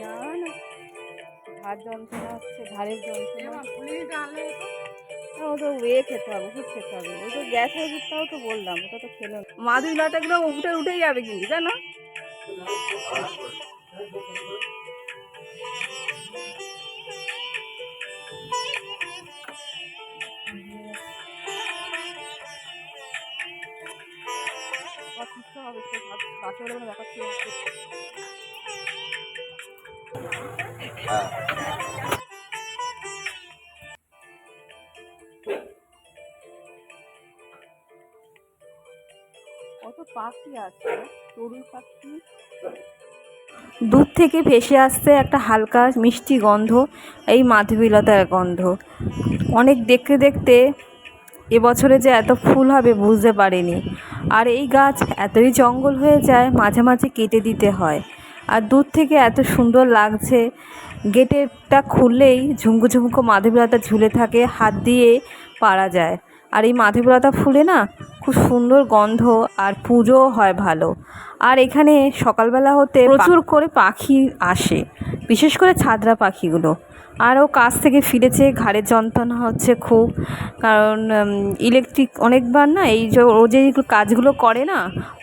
না না। ঘাড় যন্ত্রণা হচ্ছে ঘাড়ের যন্ত্রণা ও তো ওয়ে খেতে হবে ওষুধ খেতে হবে। ওই তো গ্যাসের ওষুধটাও তো বললাম ওটা তো খেলো না। মাদুরি লতাগুলো উঠে উঠেই যাবে কিন্তু জানো? হবে তো বাসে হলে ব্যাপার ছিল কত পাখি আছে চড়ুই পাখি। দূর থেকে ভেসে আসছে একটা হালকা মিষ্টি গন্ধ, এই মাধবীলতার গন্ধ। অনেক দেখতে দেখতে এবছরে যে এত ফুল হবে বুঝতে পারিনি। আর এই গাছ এতই জঙ্গল হয়ে যায়, মাঝে মাঝে কেটে দিতে হয়। আর দূর থেকে এত সুন্দর লাগছে, গেটেরটা খুললেই ঝুমকো ঝুমকো মাধবীলতা ঝুলে থাকে, হাত দিয়ে পারা যায়। আর এই মাধবীলতা ফুলে না খুব সুন্দর গন্ধ আর পুজোও হয় ভালো। আর এখানে সকালবেলা হতে প্রচুর করে পাখি আসে, বিশেষ করে ছাদরা পাখিগুলো। আরও কাজ থেকে ফিরেছে, ঘাড়ের যন্ত্রণা হচ্ছে খুব। কারণ ইলেকট্রিক অনেকবার না এই যে ও যে কাজগুলো করে না,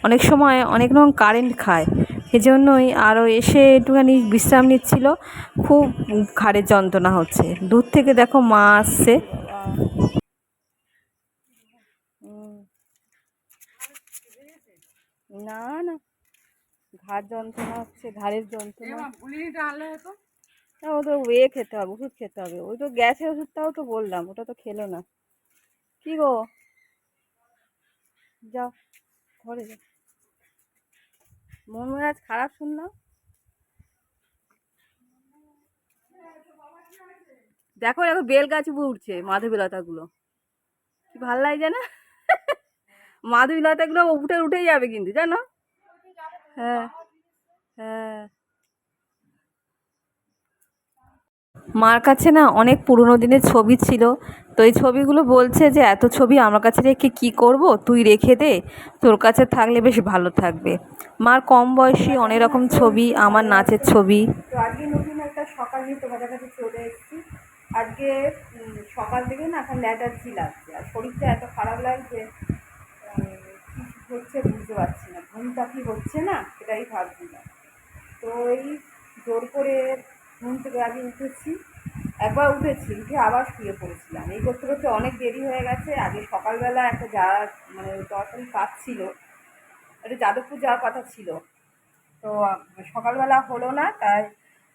অনেক সময় অনেক রকম কারেন্ট খায়। সেজন্যই আরও এসে একটুখানি বিশ্রাম নিচ্ছিল। খুব ঘাড়ের যন্ত্রণা হচ্ছে। দূর থেকে দেখো মা আসছে। না না। ঘাড় যন্ত্রণা হচ্ছে ঘাড়ের যন্ত্রণা। না ও তো ওয়ে খেতে হবে ওষুধ খেতে হবে। ওই তো গ্যাসের ওষুধটাও তো বললাম ওটা তো খেলো না। কি গো? যাও ঘরে যাও মন মেজাজ খারাপ শুনলাম? দেখো দেখো বেল গাছ উঠছে মাধবী লতাগুলো কি ভালো লাগছে না মাধবী লতাগুলো উঠে উঠেই যাবে কিন্তু, জানো? হ্যাঁ হ্যাঁ। মার কাছে না অনেক পুরনো দিনের ছবি ছিল, তো এই ছবিগুলো বলছে যে এত ছবি আমার কাছে রেখে কি করব? তুই রেখে দে, তোর কাছে থাকলে বেশ ভালো থাকবে। মার কম বয়সী অনেক রকম ছবি, আমার নাচের ছবি। তো আজকে নতুন একটা সকাল আজকে সকাল থেকে না এখন ল্যাটার্জি লাগছে আর শরীরটা এত খারাপ লাগছে হচ্ছে বুঝতে পারছি না। ঘুমটা কি হচ্ছে না, সেটাই ভাবছি না। তো এই জোর করে ঘুম থেকে আগে উঠেছি। একবার উঠেছি, উঠে আবার শুয়ে পড়েছিলাম। এই করতে করতে অনেক দেরি হয়ে গেছে। আগে সকালবেলা একটা যা মানে দরকারি কাজ ছিল, একটা যাদবপুর যাওয়ার কথা ছিল। তো সকালবেলা হলো না, তাই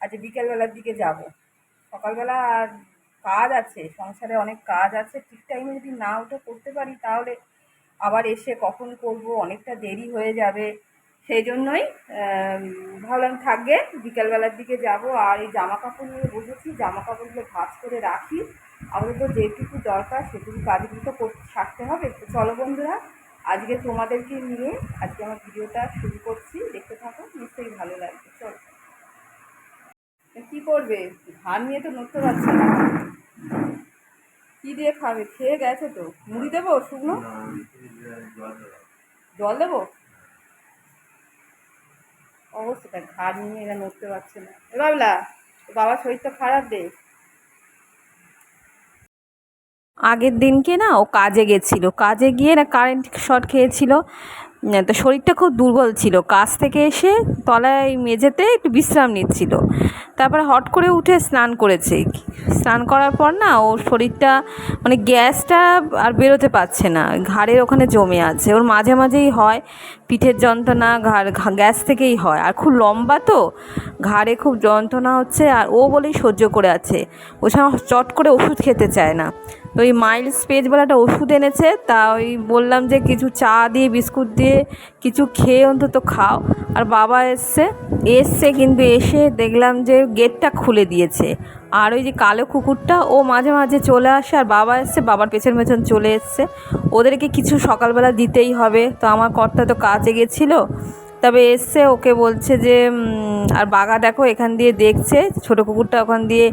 আজ বিকেলবেলার দিকে যাব। সকালবেলা আর কাজ আছে, সংসারে অনেক কাজ আছে। ঠিক টাইমে যদি না উঠে করতে পারি তাহলে আবার এসে কখন করব, অনেকটা দেরি হয়ে যাবে। সেই জন্যই ভাবলাম থাকবে, বিকেলবেলার দিকে যাব। আর এই জামা কাপড় নিয়ে বসেছি জামা কাপড়গুলো ভাঁজ করে রাখি। আমাদের তো যেটুকু দরকার, সেটুকু কাজগুলো তো থাকতে হবে। তো চলো বন্ধুরা, আজকে তোমাদেরকে নিয়ে আজকে আমার ভিডিওটা শুরু করছি। দেখতে থাকো, নিশ্চয়ই ভালো লাগবে। চলো। কি করবে? ধান নিয়ে তো নড়তে পারছে না। কি দিয়ে খাবে? খেয়ে গেছে তো। মুড়ি দেবো শুকনো? জল দেবো? অবশ্যই ঘাড় নিয়ে এরা নড়তে পারছে না। এ বাবলা বাবার শরীরটা খারাপ দে। আগের দিনকে না ও কাজে গেছিল। কাজে গিয়ে না কারেন্ট শর্ট খেয়েছিল। তো শরীরটা খুব দুর্বল ছিল। কাজ থেকে এসে তলায় মেঝেতে একটু বিশ্রাম নিচ্ছিল। তারপরে হট করে উঠে স্নান করেছে। স্নান করার পর না ওর শরীরটা মানে গ্যাসটা আর বেরোতে পারছে না। ঘাড়ের ওখানে জমে আছে। ওর মাঝে মাঝেই হয়, পিঠের যন্ত্রণা ঘাড় গ্যাস থেকেই হয়। আর খুব লম্বা তো, ঘাড়ে খুব যন্ত্রণা হচ্ছে। আর ও বলেই সহ্য করে আছে। ও সময় চট করে ওষুধ খেতে চায় না। তো ওই মাইল্ড স্পেজ বলে একটা ওষুধ এনেছে, তা ওই বললাম যে কিছু চা দিয়ে, বিস্কুট দিয়ে কিছু খেয়ে অন্তত খাও। আর বাবা এসছে এসছে কিন্তু এসে দেখলাম যে গেটটা খুলে দিয়েছে। আর ওই যে কালো কুকুরটা, ও মাঝে মাঝে চলে আসে, আর বাবা এসছে, বাবার পেছন পেছন চলে এসছে। ওদেরকে কিছু সকালবেলা দিতেই হবে, তো আমার কর্তা তো কাজে গেছিল। তবে এসছে, ওকে বলছে যে আর বাঘা দেখো এখান দিয়ে দেখছে, ছোট কুকুরটা ওখান দিয়ে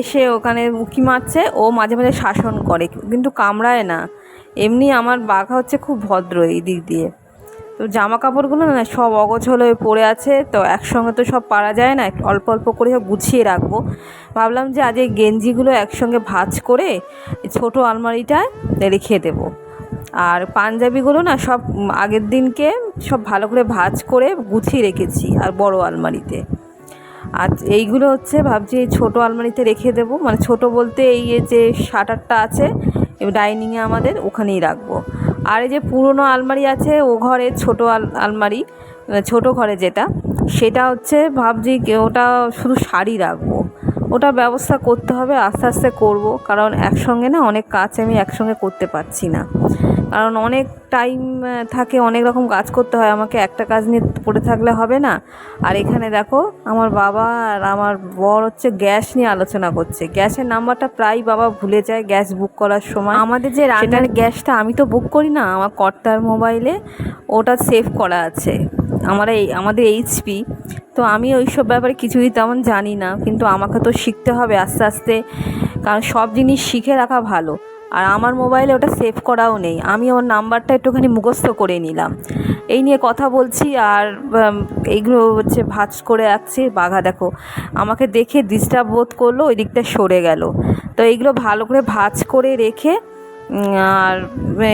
এসে ওখানে উকি মারছে, ও মাঝে মাঝে শাসন করে, কিন্তু কামড়ায় না। এমনি আমার বাঘা হচ্ছে খুব ভদ্র এই দিক দিয়ে। তো জামা কাপড়গুলো না, সব অগোছল হয়ে পড়ে আছে, তো একসঙ্গে তো সব পারা যায় না অল্প অল্প করে সব গুছিয়ে রাখব। ভাবলাম যে আজ এই গেঞ্জিগুলো একসঙ্গে ভাঁজ করে ছোটো আলমারিটায় রেখে দেবো। আর পাঞ্জাবিগুলো না সব আগের দিনকে সব ভালো করে ভাজ করে গুছিয়ে রেখেছি আর বড় আলমারিতে। আর এইগুলো হচ্ছে ভাবছি এই ছোটো আলমারিতে রেখে দেবো। মানে ছোট বলতে এই যে শাটারটা আছে ডাইনিংয়ে আমাদের ওখানেই রাখব। আর এই যে পুরনো আলমারি আছে ও ঘরে ছোট আল আলমারি আহ, ছোট ঘরে যেটা সেটা হচ্ছে ভাবছি ওটা শুধু শাড়ি রাখব। ওটা ব্যবস্থা করতে হবে আস্তে আস্তে করব। কারণ একসঙ্গে না অনেক কাজ আমি একসঙ্গে করতে পারছি না। কারণ অনেক টাইম থাকে অনেক রকম কাজ করতে হয়। আমাকে একটা কাজ নিয়ে পড়ে থাকলে হবে না। আর এখানে দেখো আমার বাবা আর আমার বর হচ্ছে গ্যাস নিয়ে আলোচনা করছে। গ্যাসের নাম্বারটা প্রায় বাবা ভুলে যায় গ্যাস বুক করার সময়। আমাদের যে রান্নার গ্যাসটা আমি তো বুক করি না আমার কর্তার মোবাইলে ওটা সেভ করা আছে। আমার এই আমাদের এইচপি তো আমি ওইসব ব্যাপারে কিছুই তেমন জানি না কিন্তু আমাকে তো শিখতে হবে আস্তে আস্তে। কারণ সব জিনিস শিখে রাখা ভালো। আর আমার মোবাইলে ওটা সেভ করাও নেই। আমি ওর নাম্বারটা একটুখানি মুখস্থ করে নিলাম। এই নিয়ে কথা বলছি আর এইগুলো হচ্ছে ভাজ করে আসছে বাঘা, দেখো, আমাকে দেখে ডিস্টার্ব বোধ করল, ওই দিকটা সরে গেল। তো এইগুলো ভালো করে ভাজ করে রেখে আর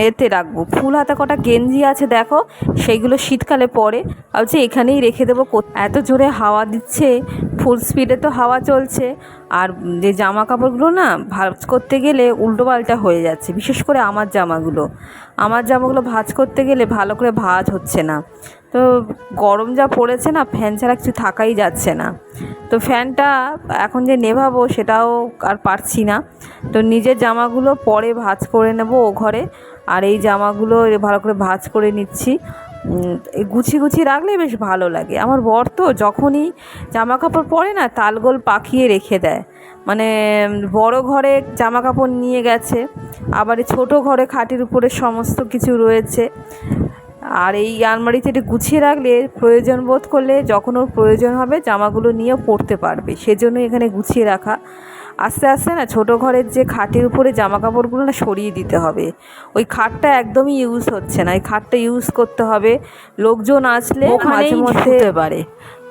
এতে রাখব। ফুল হাতা কটা গেঞ্জি আছে, দেখো। সেইগুলো শীতকালে পরে। ভাবছি এখানেই রেখে দেবো এত জোরে হাওয়া দিচ্ছে। ফুল স্পিডে তো হাওয়া চলছে। আর যে জামা কাপড়গুলো না, ভাজ করতে গেলে উল্টো পাল্টা হয়ে যাচ্ছে। বিশেষ করে আমার জামাগুলো। আমার জামাগুলো ভাজ করতে গেলে ভালো করে ভাজ হচ্ছে না। তো গরম যা পড়েছে না ফ্যান ছাড়া কিছু থাকাই যাচ্ছে না। তো ফ্যানটা এখন যে নেভাবো সেটাও আর পারছি না। তো নিজের জামাগুলো পরে ভাঁজ করে নেব ও ঘরে। আর এই জামাগুলো ভালো করে ভাঁজ করে নিচ্ছি। এই গুছিয়ে রাখলে বেশ ভালো লাগে। আমার বর তো যখনই জামা কাপড় পরে না, তালগোল পাকিয়ে রেখে দেয়। মানে বড় ঘরে জামা কাপড় নিয়ে গেছে, আবার ছোটো ঘরে খাটের উপরে সমস্ত কিছু রয়েছে। আর এই আলমারিতে এটি গুছিয়ে রাখলে প্রয়োজন বোধ করলে যখন ওর প্রয়োজন হবে জামাগুলো নিয়ে পড়তে পারবে। সেজন্য এখানে গুছিয়ে রাখা। আস্তে আস্তে না ছোটো ঘরের যে খাটের উপরে জামা কাপড়গুলো না সরিয়ে দিতে হবে। ওই খাটটা একদমই ইউজ হচ্ছে না। এই খাটটা ইউজ করতে হবে। লোকজন আসলে মাঝে মধ্যে পারে।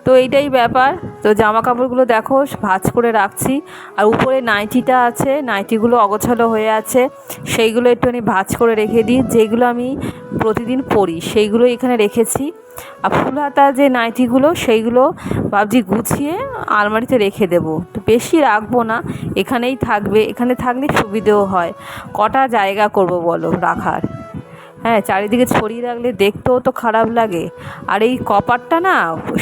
তো এইটাই ব্যাপার। তো জামা কাপড়গুলো দেখো, ভাঁজ করে রাখছি। আর উপরে নাইটিটা আছে, নাইটিগুলো অগোছালো হয়ে আছে। সেইগুলো একটুখানি ভাঁজ করে রেখে দিই। যেগুলো আমি প্রতিদিন পরি সেইগুলো এখানে রেখেছি। আর ফুল হাতা যে নাইটিগুলো, সেইগুলো ভাবছি গুছিয়ে আলমারিতে রেখে দেবো। তো বেশি রাখব না, এখানেই থাকবে। এখানে থাকলে সুবিধেও হয়। কটা জায়গা করব বলো রাখার? হ্যাঁ চারিদিকে ছড়িয়ে রাখলে দেখতেও তো খারাপ লাগে। আর এই কপারটা না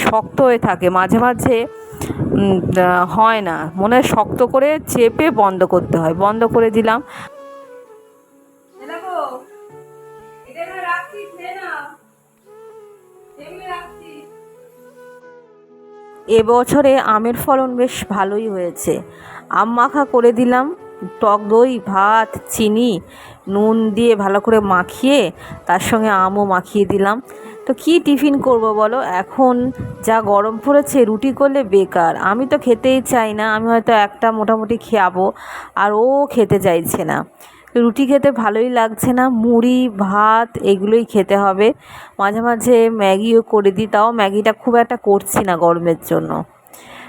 শক্ত হয়ে থাকে মাঝে মাঝে হয় না। মনে হয় শক্ত করে চেপে বন্ধ করতে হয়। বন্ধ করে দিলাম। এবছরে আমের ফলন বেশ ভালোই হয়েছে। আম মাখা করে দিলাম। টক দই, ভাত, চিনি, নুন দিয়ে ভালো করে মাখিয়ে তার সঙ্গে আমও মাখিয়ে দিলাম। তো কি টিফিন করব বলো? এখন যা গরম পড়েছে, রুটি করলে বেকার। আমি তো খেতেই চাই না, আমি হয়তো একটা মোটামুটি খাব আর ও খেতে চাইছে না। রুটি খেতে ভালোই লাগছে না, মুড়ি, ভাত এগুলোই খেতে হবে। মাঝে মাঝে ম্যাগিও করে দিই, তাও ম্যাগিটা খুব একটা করছি না গরমের জন্য।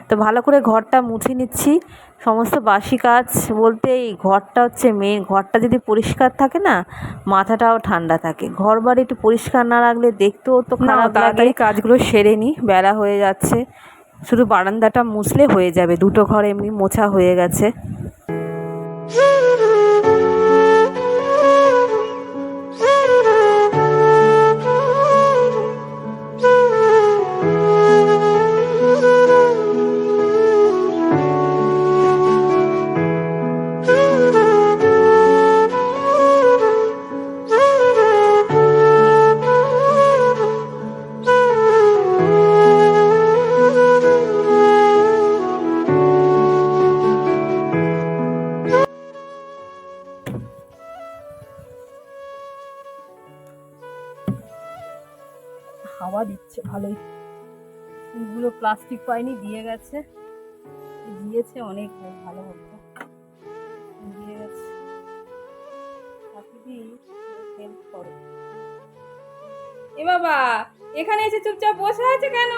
তো ভালো করে ঘরটা মুছে নিচ্ছি। সমস্ত বাসি কাজ বলতে এই ঘরটা হচ্ছে মেন ঘরটা যদি পরিষ্কার থাকে না মাথাটাও ঠান্ডা থাকে। ঘর বাড়ি একটু পরিষ্কার না রাখলে দেখতেও তো খারাপ তাড়াতাড়ি কাজগুলো সেরে নিই বেলা হয়ে যাচ্ছে। শুধু বারান্দাটা মুছলে হয়ে যাবে দুটো ঘর এমনি মোছা হয়ে গেছে। প্লাস্টিক পাইনি, দিয়ে গেছে। দিয়েছে অনেক, ভালো হতো দিয়ে গেছে। এ বাবা, এখানে এসে চুপচাপ বসে আছে কেন?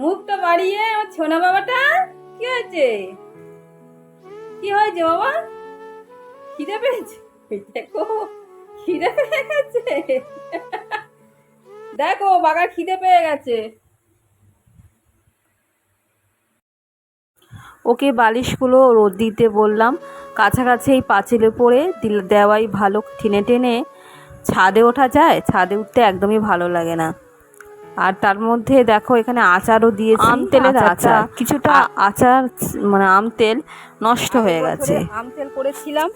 মুখটা বাড়িয়ে, আমার ছোনা বাবাটা, কি হয়েছে? কি হয়েছে বাবা? খিদে পেয়েছে? দেখো, খিদে পেয়ে গেছে। দেখো, বাগার খিদে পেয়ে গেছে। ওকে বালিশগুলো রোদ দিতে বললাম। কাছাকাছি এই পাঁচিলে পড়ে দিল দেওয়াই ভালো। টেনে টেনে ছাদে ওঠা যায়? ছাদে উঠতে একদমই ভালো লাগে না। আর তার মধ্যে দেখো এখানে আচারও দিয়েছি। আম তেলের আচার। কিছুটা আচার মানে আম তেল নষ্ট হয়ে গেছে। আম তেল করেছিলাম।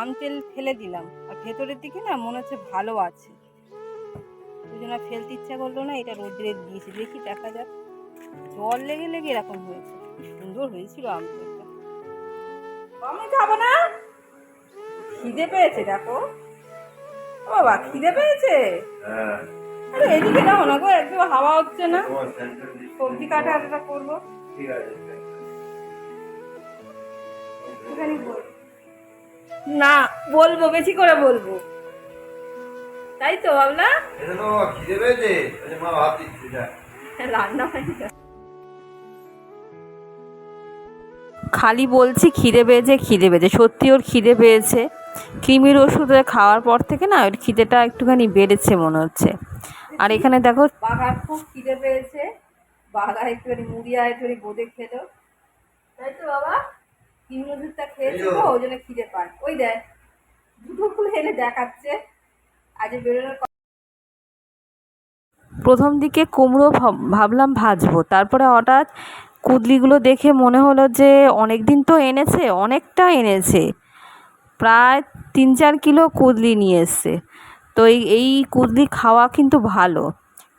আম তেল ফেলে দিলাম। আর ভেতরের দিকে না মনে হচ্ছে ভালো আছে। ওই জন্য ফেলতে ইচ্ছা করল না এটা রোদ্রে দিয়েছি। দেখি দেখা যাক। জল লেগে লেগে এরকম হয়েছে। সুন্দর হয়েছিল আম তেলটা আমি খাব না? খিদে পেয়েছে দেখো। বাবা খিদে পেয়েছে? আরে এদিকে দাও না গো একদম হাওয়া হচ্ছে না। সবজি কাটা আটাটা করব। না বলব বেশি করে বলব। তাই তো যা রান্না হয়নি খালি বলছি খিদে পেয়েছে খিদে পেয়েছে। সত্যি ওর খিদে পেয়েছে। কৃমির ওষুধ খাওয়ার পর থেকে না ওর খিদেটা একটুখানি বেড়েছে মনে হচ্ছে। আর এখানে দেখো বাঘার খুব খিদে পেয়েছে। বাঘা একটুখানি মুড়িয়া একটুখানি বোঁদে খেলো। তাই তো বাবা? কৃমির ওষুধটা খেয়েছে তো ওই জন্য খিদে পায়। ওই দেখ দুটো ফুল এনে দেখাচ্ছে। আজ বেরোনোর প্রথম দিকে কুমড়ো ভাব- ভাবলাম ভাজবো তারপরে হঠাৎ কুদলিগুলো দেখে মনে হলো যে অনেক দিন তো এনেছে, অনেকটা এনেছে। প্রায় তিন চার কিলো কুদলি নিয়ে এসছে। তো এই এই কুদলি খাওয়া কিন্তু ভালো।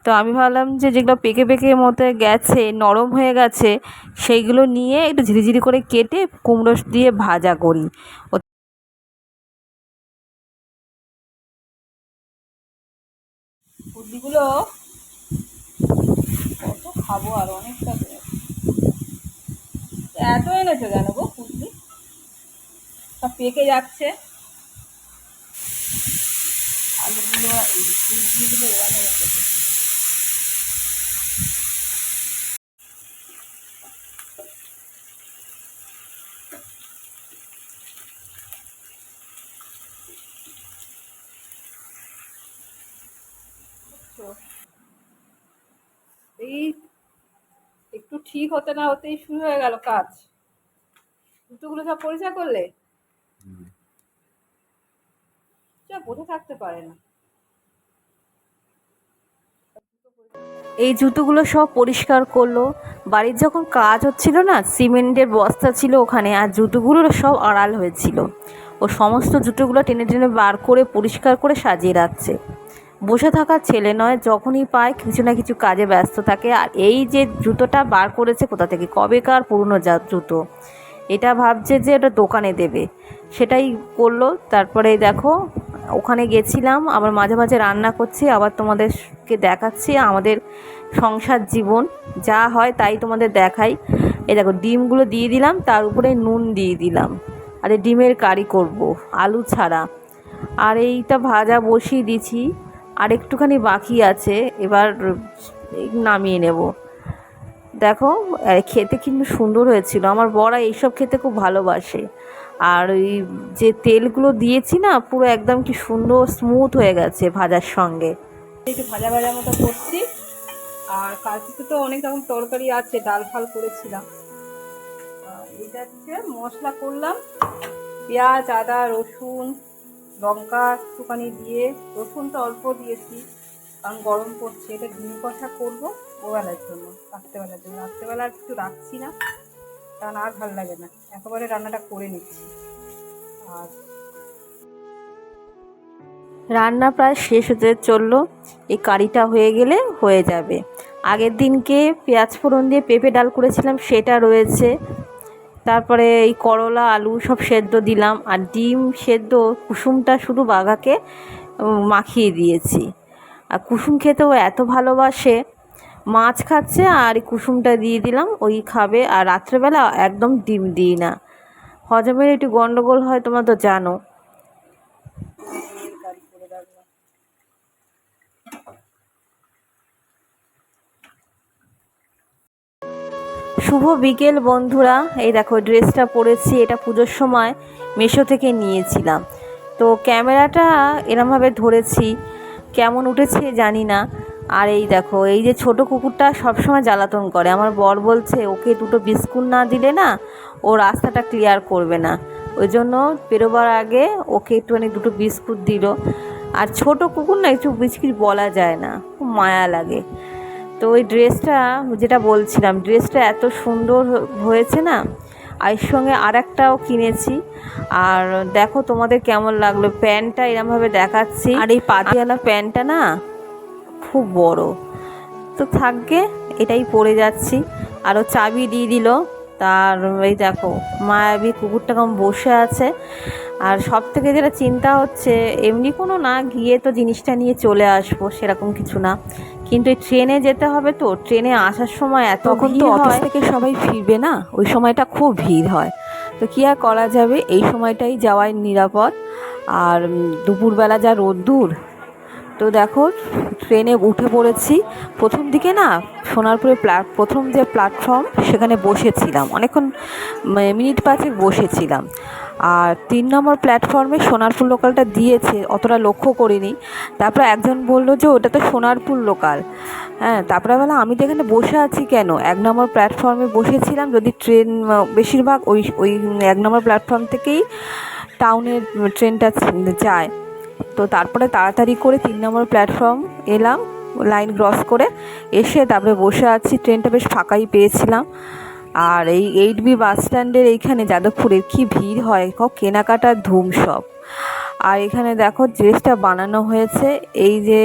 তো আমি ভাবলাম যে যেগুলো পেকে পেকে মতো গেছে, নরম হয়ে গেছে, সেইগুলো নিয়ে একটু ঝিরিঝিরি করে কেটে কুমড়ো দিয়ে ভাজা করি। কুদলিগুলো খাব আর অনেকটা। এত এনেছো কেন গো কুদলি সব পেকে যাচ্ছে। আলুগুলো কুদলিগুলো এরানো রেখেছে এই একটু ঠিক হতে না হতেই শুরু হয়ে গেল কাজ। জুতোগুলো সব পরিষ্কার করলে? যা বসে থাকতে পারে না। এই জুতোগুলো সব পরিষ্কার করল। বাড়ির যখন কাজ হচ্ছিল না সিমেন্টের বস্তা ছিল ওখানে আর জুতোগুলো সব আড়াল হয়েছিল। ও সমস্ত জুতোগুলো টেনে টেনে বার করে পরিষ্কার করে সাজিয়ে রাখছে। বসে থাকা ছেলে নয়, যখনই পায় কিছু না কিছু কাজে ব্যস্ত থাকে। আর এই যে জুতোটা বার করেছে কোথা থেকে? কবেকার পুরনো যা জুতো। এটা ভাবছে যে এটা দোকানে দেবে। সেটাই করল। তারপরে দেখো, ওখানে গেছিলাম, আবার মাঝে মাঝে রান্না করছি, আবার তোমাদেরকে দেখাচ্ছি আমাদের সংসার জীবন। যা হয় তাই তোমাদের দেখাই। এই দেখো, ডিমগুলো দিয়ে দিলাম, তার উপরে নুন দিয়ে দিলাম। আর ডিমের কারি করব, আলু ছাড়া। আর এইটা ভাজা বসিয়ে দিছি আর একটুখানি বাকি আছে, এবার নামিয়ে নেব। দেখো খেতে কিন্তু সুন্দর হয়েছিল। আমার বড়া এইসব খেতে খুব ভালোবাসে। আর ওই যে তেলগুলো দিয়েছি না, পুরো একদম কি সুন্দর স্মুথ হয়ে গেছে ভাজার সঙ্গে। একটু ভাজা ভাজা মতো করছি। আর কালকে তো অনেক রকম তরকারি আছে, ডাল ফাল করেছিলাম। এটা হচ্ছে মশলা করলাম। পেঁয়াজ, আদা, রসুন লঙ্কা একটুখানি দিয়ে রসুনটা অল্প দিয়েছি, কারণ গরম পড়ছে, এটা ডিম কষা করব ওবেলার জন্য, রাত্রেবেলার জন্য। রাত্রেবেলা আর কিছু রাখছি না, কারণ আর ভালো লাগে না। একেবারে রান্নাটা করে নিচ্ছি। আর রান্না প্রায় শেষ হতে চলল। এই কারিটা হয়ে গেলে হয়ে যাবে। আগের দিনকে পেঁয়াজ ফোড়ন দিয়ে পেঁপে ডাল করেছিলাম, সেটা রয়েছে তারপরে এই করলা, আলু সব সেদ্ধ দিলাম আর ডিম সেদ্ধ কুসুমটা শুধু বাঘাকে মাখিয়ে দিয়েছি। আর কুসুম খেতেও এত ভালোবাসে, মাছ খাচ্ছে আর কুসুমটা দিয়ে দিলাম, ওই খাবে আর রাত্রেবেলা একদম ডিম দিই না। হজমের একটু গন্ডগোল হয় তোমরা তো জানো কারি করে রাখলাম শুভ বিকেল বন্ধুরা। এই দেখো, ড্রেসটা পরেছি, এটা পুজোর সময় মেশো থেকে নিয়েছিলাম। তো ক্যামেরাটা এরমভাবে ধরেছি, কেমন উঠেছে জানি না। আর এই দেখো, এই যে ছোট কুকুরটা সবসময় জ্বালাতন করে। আমার বর বলছে, ওকে দুটো বিস্কুট না দিলে না, ও রাস্তাটা ক্লিয়ার করবে না। ওই জন্য বেরোবার আগে ওকে একটুখানি দুটো বিস্কুট দিল। আর ছোট কুকুর না, একটু বিস্কিট বলা যায় না, খুব মায়া লাগে। তো ওই ড্রেসটা যেটা বলছিলাম ড্রেসটা এত সুন্দর হয়েছে না? আর সঙ্গে আর একটাও কিনেছি। আর দেখো তোমাদের কেমন লাগল, প্যান্টটা এরমভাবে দেখাচ্ছি। আর এই পাতিয়ালা প্যান্টটা না খুব বড়। তো থাকবে, এটাই পরে যাচ্ছি। আরও চাবি দিয়ে দিল, তার এই দেখো, মায়াবী কুকুরটা কেমন বসে আছে। আর সব থেকে যেটা চিন্তা হচ্ছে, এমনি কোনো না গিয়ে তো জিনিসটা নিয়ে চলে আসব, সেরকম কিছু না। কিন্তু এই ট্রেনে যেতে হবে তো ট্রেনে আসার সময় এত তখন তো অফিস থেকে সবাই ফিরবে না ওই সময়টা খুব ভিড় হয়। তো কী আর করা যাবে? এই সময়টাই যাওয়াই নিরাপদ। আর দুপুরবেলা যা রোদ্দুর তো দেখো ট্রেনে উঠে পড়েছি। প্রথম দিকে না সোনারপুরে প্লা প্রথম যে প্ল্যাটফর্ম সেখানে বসেছিলাম। অনেকক্ষণ মানে মিনিট পাঁচেক বসেছিলাম। আর তিন নম্বর প্ল্যাটফর্মে সোনারপুর লোকালটা দিয়েছে, অতটা লক্ষ্য করিনি। তারপর একজন বলল যে, ওটা তো সোনারপুর লোকাল হ্যাঁ তারপরে বললাম, আমি তো এখানে বসে আছি কেন? এক নম্বর প্ল্যাটফর্মে বসেছিলাম, যদি ট্রেন, বেশিরভাগ ওই ওই এক নম্বর প্ল্যাটফর্ম থেকেই টাউনের ট্রেনটা যায়। তো তারপরে তাড়াতাড়ি করে তিন নম্বর প্ল্যাটফর্ম এলাম লাইন ক্রস করে, এসে তারপরে বসে আছি। ট্রেনটা বেশ ফাঁকাই পেয়েছিলাম। আর এই এইট বি বাস স্ট্যান্ডের এইখানে যাদবপুরের কি ভিড় হয় কেনাকাটার ধুম সব। আর এখানে দেখো ড্রেসটা বানানো হয়েছে এই যে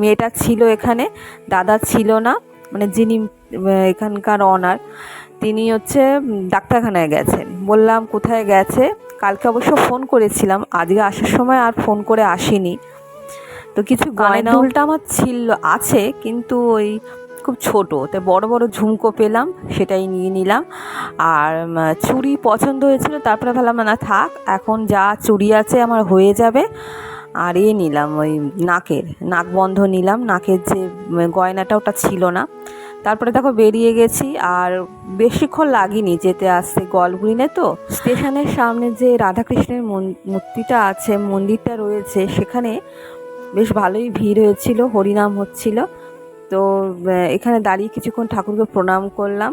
মেয়েটা ছিল এখানে দাদা ছিল না মানে যিনি এখানকার অনার তিনি হচ্ছে ডাক্তারখানায় গেছেন। বললাম কোথায় গেছে? কালকে অবশ্য ফোন করেছিলাম আজকে আসার সময় আর ফোন করে আসিনি। তো কিছু গয়না দুলটা আমার ছিল আছে কিন্তু ওই খুব ছোট, তো বড় বড় ঝুমকো পেলাম, সেটাই নিয়ে নিলাম। আর চুড়ি পছন্দ হয়েছিল, তারপরে ভাবলাম, না থাক, এখন যা চুড়ি আছে আমার হয়ে যাবে। আর এ নিলাম ওই নাকের, নাক বন্ধ নিলাম, নাকের যে গয়নাটা ওটা ছিল না। তারপরে দেখো বেরিয়ে গেছি, আর বেশিক্ষণ লাগেনি যেতে আসতে গলগুলিনে তো। স্টেশনের সামনে যে রাধাকৃষ্ণের মূর্তিটা আছে, মন্দিরটা রয়েছে, সেখানে বেশ ভালোই ভিড় হয়েছিল, হরিনাম হচ্ছিল। তো এখানে দাঁড়িয়ে কিছুক্ষণ ঠাকুরকে প্রণাম করলাম।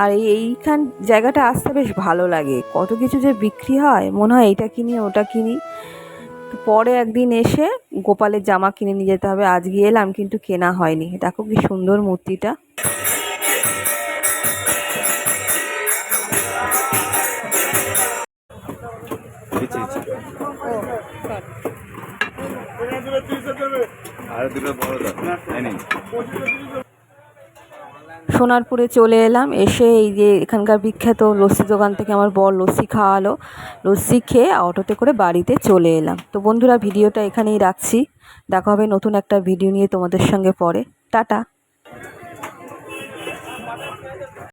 আর এই এইখান জায়গাটা আসতে বেশ ভালো লাগে। কত কিছু যে বিক্রি হয় মনে হয় এটা কিনি ওটা কিনি। তো পরে একদিন এসে গোপালের জামা কিনে নিয়ে যেতে হবে। আজকে এলাম কিন্তু কেনা হয়নি। দেখো কি সুন্দর মূর্তিটা। দিচ্ছি সোনারপুরে চলে এলাম, এসে এই যে এখানকার বিখ্যাত লস্যি দোকান থেকে আমার বর লস্যি খাওয়ালো। লস্যি খেয়ে অটোতে করে বাড়িতে চলে এলাম। তো বন্ধুরা, ভিডিওটা এখানেই রাখছি। দেখা হবে নতুন একটা ভিডিও নিয়ে তোমাদের সঙ্গে পরে। টাটা।